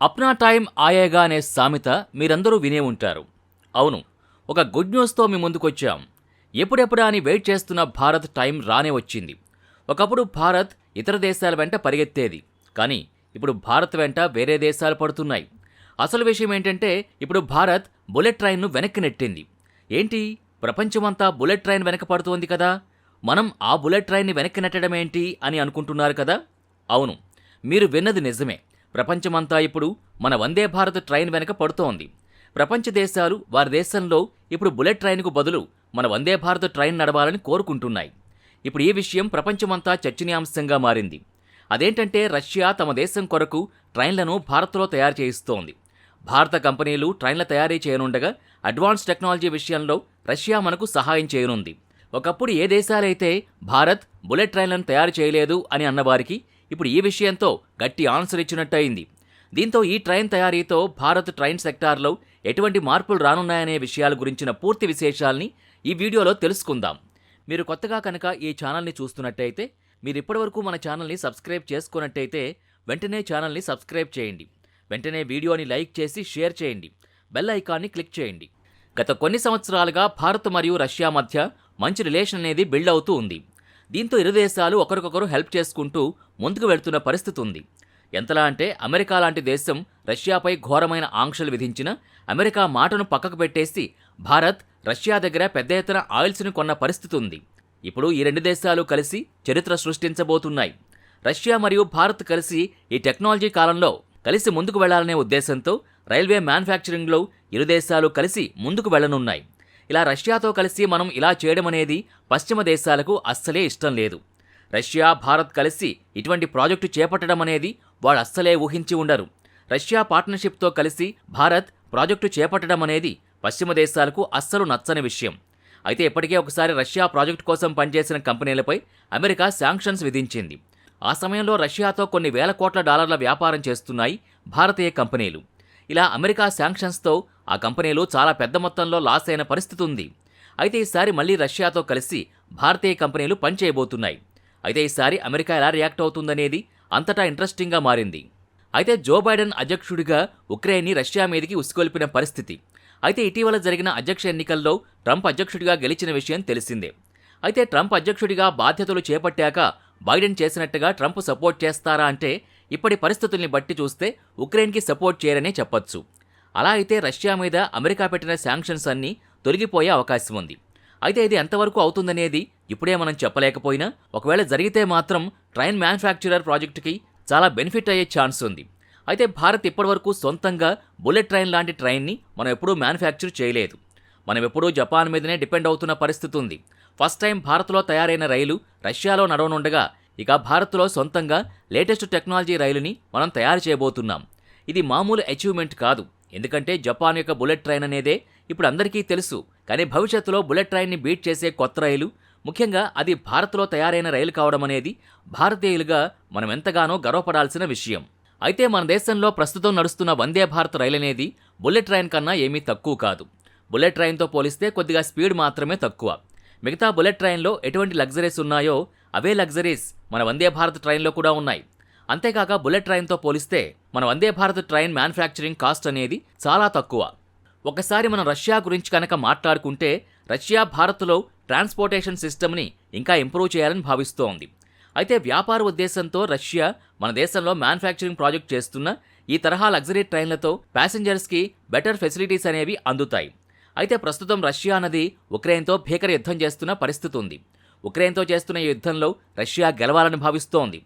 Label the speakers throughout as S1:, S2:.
S1: Apna time ఆయేగా అనే సామెత మీరందరూ వినే ఉంటారు. అవును ఒక గుడ్ న్యూస్తో మీ ముందుకొచ్చాం. ఎప్పుడెప్పుడా అని వెయిట్ చేస్తున్న భారత్ టైం రానే వచ్చింది. ఒకప్పుడు భారత్ ఇతర దేశాల వెంట పరిగెత్తేది కానీ ఇప్పుడు భారత్ వెంట వేరే దేశాలు పడుతున్నాయి. అసలు విషయం ఏంటంటే ఇప్పుడు భారత్ బుల్లెట్ ట్రైన్ను వెనక్కి నెట్టింది. ఏంటి? ప్రపంచమంతా బుల్లెట్ ట్రైన్ వెనక పడుతోంది కదా? మనం ఆ బుల్లెట్ ట్రైన్ని వెనక్కి నెట్టడం ఏంటి అని అనుకుంటున్నారు కదా? అవును మీరు విన్నది నిజమే. ప్రపంచమంతా ఇప్పుడు మన వందే భారత్ ట్రైన్ వెనక పడుతోంది. ప్రపంచ దేశాలు వారి దేశంలో ఇప్పుడు బుల్లెట్ ట్రైన్కు బదులు మన వందే భారత్ ట్రైన్ నడవాలని కోరుకుంటున్నాయి. ఇప్పుడు ఈ విషయం ప్రపంచమంతా చర్చనీయాంశంగా మారింది. అదేంటంటే రష్యా తమ దేశం కొరకు ట్రైన్లను భారత్లో తయారు చేయిస్తోంది. భారత కంపెనీలు ట్రైన్ల తయారీ చేయనుండగా అడ్వాన్స్ టెక్నాలజీ విషయంలో రష్యా మనకు సహాయం చేయనుంది. ఒకప్పుడు ఏ దేశాలైతే భారత్ బుల్లెట్ ట్రైన్లను తయారు చేయలేదు అని అన్నవారికి ఇప్పుడు ఈ విషయంతో గట్టి ఆన్సర్ ఇచ్చినట్టయింది. దీంతో ఈ ట్రైన్ తయారీతో భారత్ ట్రైన్ సెక్టార్లో ఎటువంటి మార్పులు రానున్నాయనే విషయాల గురించిన పూర్తి విశేషాల్ని ఈ వీడియోలో తెలుసుకుందాం. మీరు కొత్తగా కనుక ఈ ఛానల్ని చూస్తున్నట్టయితే మీరు ఇప్పటివరకు మన ఛానల్ని సబ్స్క్రైబ్ చేసుకున్నట్టయితే వెంటనే ఛానల్ని సబ్స్క్రైబ్ చేయండి. వెంటనే వీడియోని లైక్ చేసి షేర్ చేయండి. బెల్ ఐకాన్ని క్లిక్ చేయండి. గత కొన్ని సంవత్సరాలుగా భారత్ మరియు రష్యా మధ్య మంచి రిలేషన్ అనేది బిల్డ్ అవుతూ ఉంది. దీంతో ఇరు దేశాలు ఒకరికొకరు హెల్ప్ చేసుకుంటూ ముందుకు వెళ్తున్న పరిస్థితి ఉంది ఎంతలా అంటే అమెరికా లాంటి దేశం రష్యాపై ఘోరమైన ఆంక్షలు విధించిన అమెరికా మాటను పక్కకు పెట్టేసి భారత్ రష్యా దగ్గర పెద్ద ఎత్తున ఆయిల్స్ని కొన్న పరిస్థితి ఉంది ఇప్పుడు ఈ రెండు దేశాలు కలిసి చరిత్ర సృష్టించబోతున్నాయి. రష్యా మరియు భారత్ కలిసి ఈ టెక్నాలజీ కాలంలో కలిసి ముందుకు వెళ్ళాలనే ఉద్దేశంతో రైల్వే మ్యానుఫ్యాక్చరింగ్లో ఇరు దేశాలు కలిసి ముందుకు వెళ్ళనున్నాయి ఇలా రష్యాతో కలిసి మనం ఇలా చేయడం అనేది పశ్చిమ దేశాలకు అస్సలే ఇష్టం లేదు. రష్యా భారత్ కలిసి ఇటువంటి ప్రాజెక్టు చేపట్టడం అనేది వాళ్ళు అస్సలే ఊహించి ఉండరు. రష్యా పార్ట్నర్షిప్తో కలిసి భారత్ ప్రాజెక్టు చేపట్టడం అనేది పశ్చిమ దేశాలకు అస్సలు నచ్చని విషయం. అయితే ఇప్పటికే ఒకసారి రష్యా ప్రాజెక్టు కోసం పనిచేసిన కంపెనీలపై అమెరికా శాంక్షన్స్ విధించింది. ఆ సమయంలో రష్యాతో కొన్ని వేల కోట్ల డాలర్ల వ్యాపారం చేస్తున్నాయి భారతీయ కంపెనీలు. ఇలా అమెరికా శాంక్షన్స్తో ఆ కంపెనీలు చాలా పెద్ద మొత్తంలో లాస్ అయిన పరిస్థితి ఉంది అయితే ఈసారి మళ్ళీ రష్యాతో కలిసి భారతీయ కంపెనీలు పనిచేయబోతున్నాయి. అయితే ఈసారి అమెరికా ఎలా రియాక్ట్ అవుతుందనేది అంతటా ఇంట్రెస్టింగ్గా మారింది. అయితే జో బైడెన్ అధ్యక్షుడిగా ఉక్రెయిన్ని రష్యా మీదకి ఉసుకొల్పిన పరిస్థితి. అయితే ఇటీవల జరిగిన అధ్యక్ష ఎన్నికల్లో ట్రంప్ అధ్యక్షుడిగా గెలిచిన విషయం తెలిసిందే. అయితే ట్రంప్ అధ్యక్షుడిగా బాధ్యతలు చేపట్టాక బైడెన్ చేసినట్టుగా ట్రంప్ సపోర్ట్ చేస్తారా అంటే ఇప్పటి పరిస్థితుల్ని బట్టి చూస్తే ఉక్రెయిన్కి సపోర్ట్ చేయరనే చెప్పొచ్చు. అలా అయితే రష్యా మీద అమెరికా పెట్టిన శాంక్షన్స్ అన్నీ తొలగిపోయే అవకాశం ఉంది. అయితే ఇది ఎంతవరకు అవుతుందనేది ఇప్పుడే మనం చెప్పలేకపోయినా ఒకవేళ జరిగితే మాత్రం ట్రైన్ మ్యానుఫ్యాక్చరర్ ప్రాజెక్టుకి చాలా బెనిఫిట్ అయ్యే ఛాన్స్ ఉంది. అయితే భారత్ ఇప్పటివరకు సొంతంగా బుల్లెట్ ట్రైన్ లాంటి ట్రైన్ని మనం ఎప్పుడూ మ్యానుఫ్యాక్చర్ చేయలేదు. మనం ఎప్పుడూ జపాన్ మీదనే డిపెండ్ అవుతున్న పరిస్థితి ఉంది. ఫస్ట్ టైం భారత్లో తయారైన రైలు రష్యాలో నడవనుండగా ఇక భారత్లో సొంతంగా లేటెస్ట్ టెక్నాలజీ రైలుని మనం తయారు చేయబోతున్నాం. ఇది మామూలు అచీవ్మెంట్ కాదు. ఎందుకంటే జపాన్ యొక్క బుల్లెట్ ట్రైన్ అనేదే ఇప్పుడు అందరికీ తెలుసు. కానీ భవిష్యత్తులో బుల్లెట్ ట్రైన్ని బీట్ చేసే కొత్త రైలు ముఖ్యంగా అది భారత్లో తయారైన రైలు కావడం అనేది భారతీయులుగా మనం ఎంతగానో గర్వపడాల్సిన విషయం. అయితే మన దేశంలో ప్రస్తుతం నడుస్తున్న వందే భారత్ రైలు అనేది బుల్లెట్ ట్రైన్ కన్నా ఏమీ తక్కువ కాదు. బుల్లెట్ ట్రైన్తో పోలిస్తే కొద్దిగా స్పీడ్ మాత్రమే తక్కువ. మిగతా బుల్లెట్ ట్రైన్లో ఎటువంటి లగ్జరీస్ ఉన్నాయో అవే లగ్జరీస్ మన వందే భారత్ ట్రైన్లో కూడా ఉన్నాయి. అంతేకాక బుల్లెట్ ట్రైన్తో పోలిస్తే మన Vande Bharat train manufacturing cost అనేది చాలా తక్కువ. ఒకసారి మనం రష్యా గురించి కనుక మాట్లాడుకుంటే రష్యా భారత్లో ట్రాన్స్పోర్టేషన్ సిస్టమ్ని ఇంకా ఇంప్రూవ్ చేయాలని భావిస్తోంది. అయితే వ్యాపార ఉద్దేశంతో రష్యా మన దేశంలో మ్యానుఫ్యాక్చరింగ్ ప్రాజెక్ట్ చేస్తున్న ఈ తరహా లగ్జరీ ట్రైన్లతో ప్యాసింజర్స్కి బెటర్ ఫెసిలిటీస్ అనేవి అందుతాయి. అయితే ప్రస్తుతం రష్యా అన్నది ఉక్రెయిన్తో భీకర యుద్ధం చేస్తున్న పరిస్థితి ఉంది. ఉక్రెయిన్తో చేస్తున్న ఈ యుద్ధంలో రష్యా గెలవాలని భావిస్తోంది.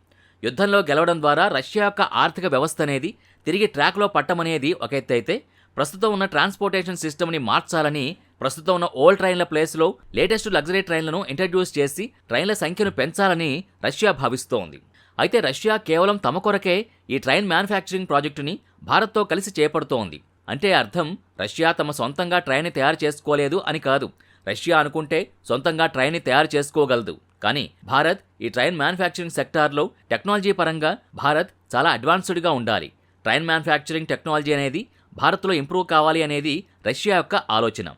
S1: యుద్ధంలో గెలవడం ద్వారా రష్యా యొక్క ఆర్థిక వ్యవస్థ అనేది తిరిగి ట్రాక్లో పట్టమనేది ఒక ఎత్తు అయితే ప్రస్తుతం ఉన్న ట్రాన్స్పోర్టేషన్ సిస్టమ్ని మార్చాలని ప్రస్తుతం ఉన్న ఓల్డ్ ట్రైన్ల ప్లేస్లో లేటెస్ట్ లగ్జరీ ట్రైన్లను ఇంట్రడ్యూస్ చేసి ట్రైన్ల సంఖ్యను పెంచాలని రష్యా భావిస్తోంది. అయితే రష్యా కేవలం తమ కొరకే ఈ ట్రైన్ మ్యానుఫ్యాక్చరింగ్ ప్రాజెక్టుని భారత్తో కలిసి చేపడుతోంది. అంటే అర్థం రష్యా తమ సొంతంగా ట్రైన్ని తయారు చేసుకోలేదు అని కాదు. రష్యా అనుకుంటే సొంతంగా ట్రైన్ని తయారు చేసుకోగలదు. కానీ భారత్ ఈ ట్రైన్ మ్యానుఫ్యాక్చరింగ్ సెక్టార్లో టెక్నాలజీ పరంగా భారత్ చాలా అడ్వాన్స్డ్గా ఉండాలి. ట్రైన్ మ్యానుఫ్యాక్చరింగ్ టెక్నాలజీ అనేది భారత్లో ఇంప్రూవ్ కావాలి అనేది రష్యా యొక్క ఆలోచన.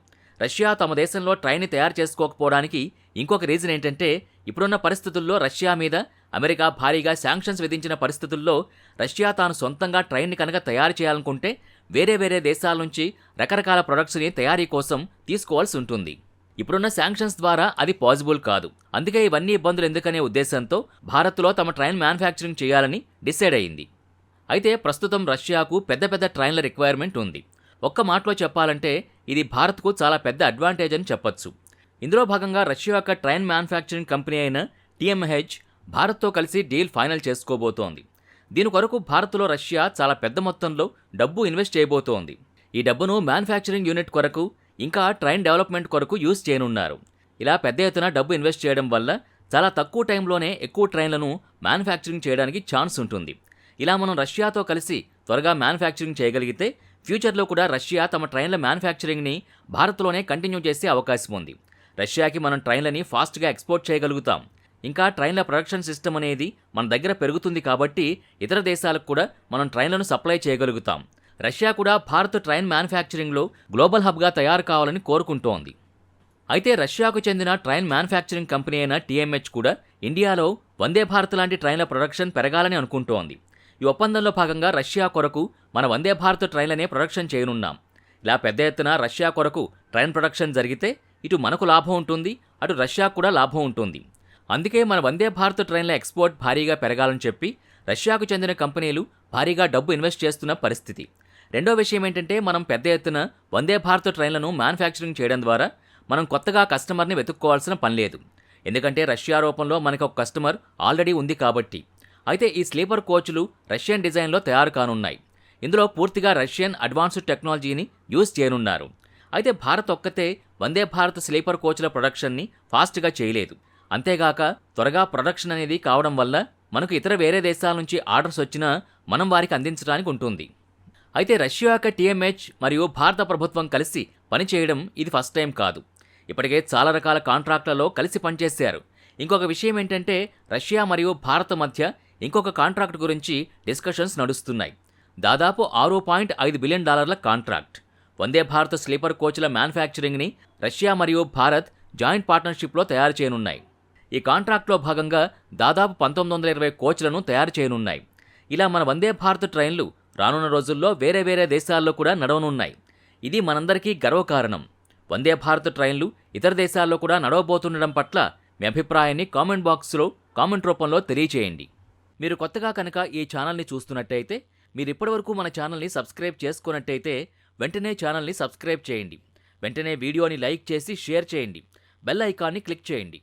S1: రష్యా తమ దేశంలో ట్రైన్ని తయారు చేసుకోకపోవడానికి ఇంకొక రీజన్ ఏంటంటే ఇప్పుడున్న పరిస్థితుల్లో రష్యా మీద అమెరికా భారీగా శాంక్షన్స్ విధించిన పరిస్థితుల్లో రష్యా తాను సొంతంగా ట్రైన్ని కనుక తయారు చేయాలనుకుంటే వేరే వేరే దేశాల నుంచి రకరకాల ప్రొడక్ట్స్ని తయారీ కోసం తీసుకోవాల్సి ఉంటుంది. ఇప్పుడున్న శాంక్షన్స్ ద్వారా అది పాసిబుల్ కాదు. అందుకే ఇవన్నీ ఇబ్బందులు ఎందుకనే ఉద్దేశంతో భారత్లో తమ ట్రైన్ మ్యానుఫ్యాక్చరింగ్ చేయాలని డిసైడ్ అయింది. అయితే ప్రస్తుతం రష్యాకు పెద్ద పెద్ద ట్రైన్ల రిక్వైర్మెంట్ ఉంది. ఒక్క మాటలో చెప్పాలంటే ఇది భారత్కు చాలా పెద్ద అడ్వాంటేజ్ అని చెప్పొచ్చు. ఇందులో భాగంగా రష్యా యొక్క ట్రైన్ మ్యానుఫ్యాక్చరింగ్ కంపెనీ అయిన టీఎంహెచ్ భారత్తో కలిసి డీల్ ఫైనల్ చేసుకోబోతోంది. దీని కొరకు భారత్లో రష్యా చాలా పెద్ద మొత్తంలో డబ్బు ఇన్వెస్ట్ చేయబోతోంది. ఈ డబ్బును మ్యానుఫ్యాక్చరింగ్ యూనిట్ కొరకు ఇంకా ట్రైన్ డెవలప్మెంట్ కొరకు యూజ్ చేయనున్నారు. ఇలా పెద్ద ఎత్తున డబ్బు ఇన్వెస్ట్ చేయడం వల్ల చాలా తక్కువ టైంలోనే ఎక్కువ ట్రైన్లను మ్యానుఫ్యాక్చరింగ్ చేయడానికి ఛాన్స్ ఉంటుంది. ఇలా మనం రష్యాతో కలిసి త్వరగా మ్యానుఫ్యాక్చరింగ్ చేయగలిగితే ఫ్యూచర్లో కూడా రష్యా తమ ట్రైన్ల మ్యానుఫ్యాక్చరింగ్ని భారత్లోనే కంటిన్యూ చేసే అవకాశం ఉంది. రష్యాకి మనం ట్రైన్లని ఫాస్ట్గా ఎక్స్పోర్ట్ చేయగలుగుతాం. ఇంకా ట్రైన్ల ప్రొడక్షన్ సిస్టమ్ అనేది మన దగ్గర పెరుగుతుంది కాబట్టి ఇతర దేశాలకు కూడా మనం ట్రైన్లను సప్లై చేయగలుగుతాం. రష్యా కూడా భారత్ ట్రైన్ మ్యానుఫ్యాక్చరింగ్లో గ్లోబల్ హబ్గా తయారు కావాలని కోరుకుంటోంది. అయితే రష్యాకు చెందిన ట్రైన్ మ్యానుఫ్యాక్చరింగ్ కంపెనీ అయిన టీఎంహెచ్ కూడా ఇండియాలో వందే భారత్ లాంటి ట్రైన్ల ప్రొడక్షన్ పెరగాలని అనుకుంటోంది. ఈ ఒప్పందంలో భాగంగా రష్యా కొరకు మన వందే భారత్ ట్రైన్లనే ప్రొడక్షన్ చేయనున్నాం. ఇలా పెద్ద ఎత్తున రష్యా కొరకు ట్రైన్ ప్రొడక్షన్ జరిగితే ఇటు మనకు లాభం ఉంటుంది అటు రష్యా కూడా లాభం ఉంటుంది. అందుకే మన వందే భారత్ ట్రైన్ల ఎక్స్పోర్ట్ భారీగా పెరగాలని చెప్పి రష్యాకు చెందిన కంపెనీలు భారీగా డబ్బు ఇన్వెస్ట్ చేస్తున్న పరిస్థితి. రెండో విషయం ఏంటంటే మనం పెద్ద ఎత్తున వందే భారత్ ట్రైన్లను మ్యానుఫ్యాక్చరింగ్ చేయడం ద్వారా మనం కొత్తగా కస్టమర్ని వెతుక్కోవాల్సిన పని లేదు. ఎందుకంటే రష్యా రూపంలో మనకు ఒక కస్టమర్ ఆల్రెడీ ఉంది కాబట్టి. అయితే ఈ స్లీపర్ కోచ్లు రష్యన్ డిజైన్లో తయారు కానున్నాయి. ఇందులో పూర్తిగా రష్యన్ అడ్వాన్స్డ్ టెక్నాలజీని యూజ్ చేయనున్నారు. అయితే భారత్ ఒక్కతే వందే భారత్ స్లీపర్ కోచ్ల ప్రొడక్షన్ని ఫాస్ట్గా చేయలేదు. అంతేగాక త్వరగా ప్రొడక్షన్ అనేది కావడం వల్ల మనకు ఇతర వేరే దేశాల నుంచి ఆర్డర్స్ వచ్చినా మనం వారికి అందించడానికి ఉంటుంది. అయితే రష్యా యొక్క టీఎంహెచ్ మరియు భారత ప్రభుత్వం కలిసి పనిచేయడం ఇది ఫస్ట్ టైం కాదు. ఇప్పటికే చాలా రకాల కాంట్రాక్ట్లలో కలిసి పనిచేశారు. ఇంకొక విషయం ఏంటంటే రష్యా మరియు భారత్ మధ్య ఇంకొక కాంట్రాక్ట్ గురించి డిస్కషన్స్ నడుస్తున్నాయి. దాదాపు ఆరు పాయింట్ ఐదు బిలియన్ డాలర్ల కాంట్రాక్ట్. వందే భారత్ స్లీపర్ కోచ్ల మ్యానుఫ్యాక్చరింగ్ని రష్యా మరియు భారత్ జాయింట్ పార్ట్నర్షిప్లో తయారు చేయనున్నాయి. ఈ కాంట్రాక్ట్లో భాగంగా దాదాపు పంతొమ్మిది వందల ఇరవై కోచ్లను తయారు చేయనున్నాయి. ఇలా మన వందే భారత్ ట్రైన్లు రానున్న రోజుల్లో వేరే వేరే దేశాల్లో కూడా నడవనున్నాయి. ఇది మనందరికీ గర్వకారణం. వందే భారత్ ట్రైన్లు ఇతర దేశాల్లో కూడా నడవబోతుండడం పట్ల మీ అభిప్రాయాన్ని కామెంట్ బాక్స్లో కామెంట్ రూపంలో తెలియచేయండి. మీరు కొత్తగా కనుక ఈ ఛానల్ని చూస్తున్నట్టయితే మీరు ఇప్పటివరకు మన ఛానల్ని సబ్స్క్రైబ్ చేసుకున్నట్టయితే వెంటనే ఛానల్ని సబ్స్క్రైబ్ చేయండి. వెంటనే వీడియోని లైక్ చేసి షేర్ చేయండి. బెల్ ఐకాన్ని క్లిక్ చేయండి.